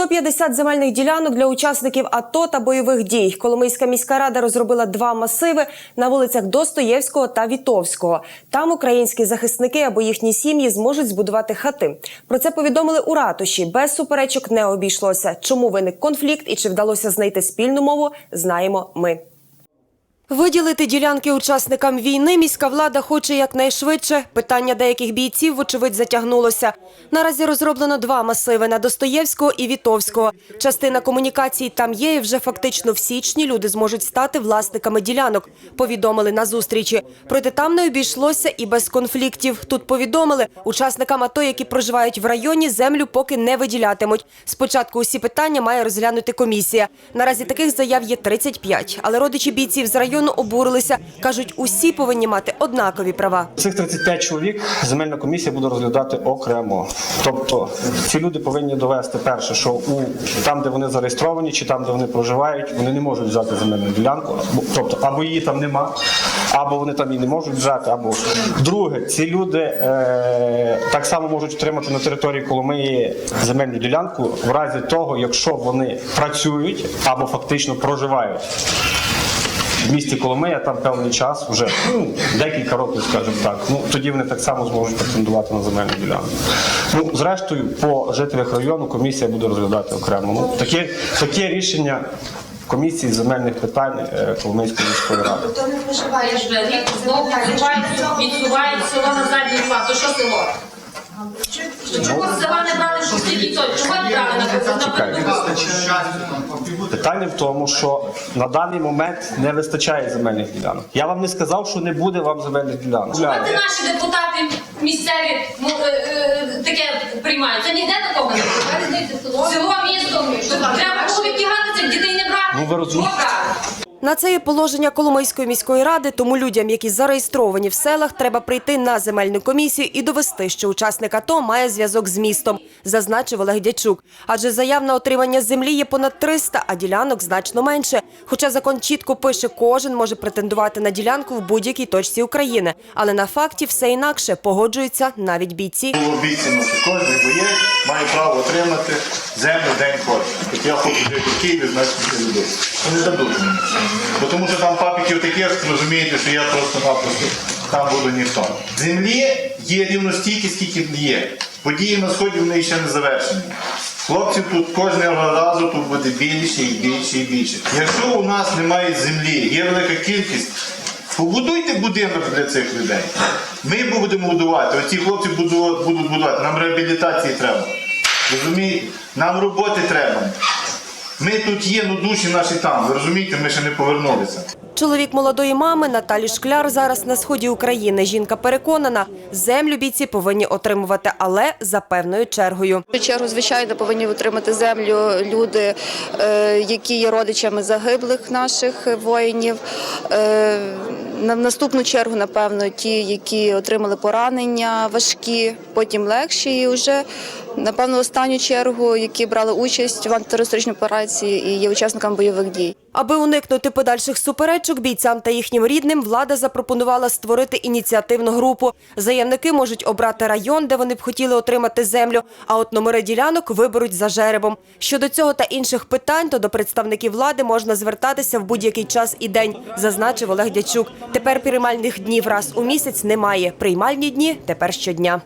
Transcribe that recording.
150 земельних ділянок для учасників АТО та бойових дій. Коломийська міська рада розробила два масиви на вулицях Достоєвського та Вітовського. Там українські захисники або їхні сім'ї зможуть збудувати хати. Про це повідомили у ратуші. Без суперечок не обійшлося. Чому виник конфлікт і чи вдалося знайти спільну мову, знаємо ми. Виділити ділянки учасникам війни міська влада хоче якнайшвидше. Питання деяких бійців, вочевидь, затягнулося. Наразі розроблено два масиви на Достоєвського і Вітовського. Частина комунікацій там є, і вже фактично в січні люди зможуть стати власниками ділянок. Повідомили на зустрічі. Проте там не обійшлося і без конфліктів. Тут повідомили, учасникам АТО, які проживають в районі, землю поки не виділятимуть. Спочатку усі питання має розглянути комісія. Наразі таких заяв є 35. Але родичі бійців з району обурилися. Кажуть, усі повинні мати однакові права. Цих 35 чоловік земельна комісія буде розглядати окремо. Тобто ці люди повинні довести перше, що у там, де вони зареєстровані, чи там, де вони проживають, вони не можуть взяти земельну ділянку. Тобто, або її там нема, або вони там її не можуть взяти. Або друге, ці люди е, так само можуть отримати на території Коломиї земельну ділянку в разі того, якщо вони працюють або фактично проживають в місті Коломия там певний час, вже ну, декілька років, скажімо так. Ну тоді вони так само зможуть претендувати на земельну ділянку. Ну, зрештою, по жителях району комісія буде розглядати окремо. Ну, таке, таке рішення комісії з земельних питань е, Коломийської міської ради. Хто не проживає? Ж рік знову відсувають, село на задній план. То що село? Чого з села не брали що стільки? Чого не брали на на Чекайте. Питання в тому, що на даний момент не вистачає земельних ділянок. Я вам не сказав, що не буде вам земельних ділянок. Ти наші депутати місцеві ну, е, е, таке приймають? Це ніде такого не буде. Село, місто. Що Треба було відтягати дітей не брати. Ну, ви розумієте. Чого брати? На це є положення Коломийської міської ради, тому людям, які зареєстровані в селах, треба прийти на земельну комісію і довести, що учасник АТО має зв'язок з містом, зазначив Олег Дячук. Адже заяв на отримання землі є понад 300, а ділянок значно менше. Хоча закон чітко пише, кожен може претендувати на ділянку в будь-якій точці України. Але на факті все інакше погоджуються навіть бійці. Що кожен боєць має право отримати землю день хоче. Як я хочу жити в Києві, значить не дадуть. Бо тому що там папіків таких, розумієте, що я просто-напросто там буду ніхто. Землі є рівно стільки, скільки є. Події на сході вони ще не завершені. Хлопців тут кожного разу тут буде більше і більше і більше. Якщо у нас немає землі, є велика кількість, побудуйте будинок для цих людей. Ми будемо будувати, оці хлопці буду- будуть будувати. Нам реабілітації треба. Розумієте? Нам роботи треба. Ми тут є, ну душі наші там. Ви розумієте, ми ще не повернулися. Чоловік молодої мами Наталі Шкляр зараз на сході України. Жінка переконана, землю бійці повинні отримувати, але за певною чергою. В чергу, звичайно, повинні отримати землю люди, е, які є родичами загиблих наших воїнів. На наступну чергу, напевно, ті, які отримали поранення важкі, потім легші, і вже напевно останню чергу, які брали участь в антитерористичній операції і є учасниками бойових дій. Аби уникнути подальших суперечок бійцям та їхнім рідним, влада запропонувала створити ініціативну групу. Заявники можуть обрати район, де вони б хотіли отримати землю, а от номери ділянок виберуть за жеребом. Щодо цього та інших питань, то до представників влади можна звертатися в будь-який час і день, зазначив Олег Дячук. Тепер приймальних днів раз у місяць немає. Приймальні дні тепер щодня.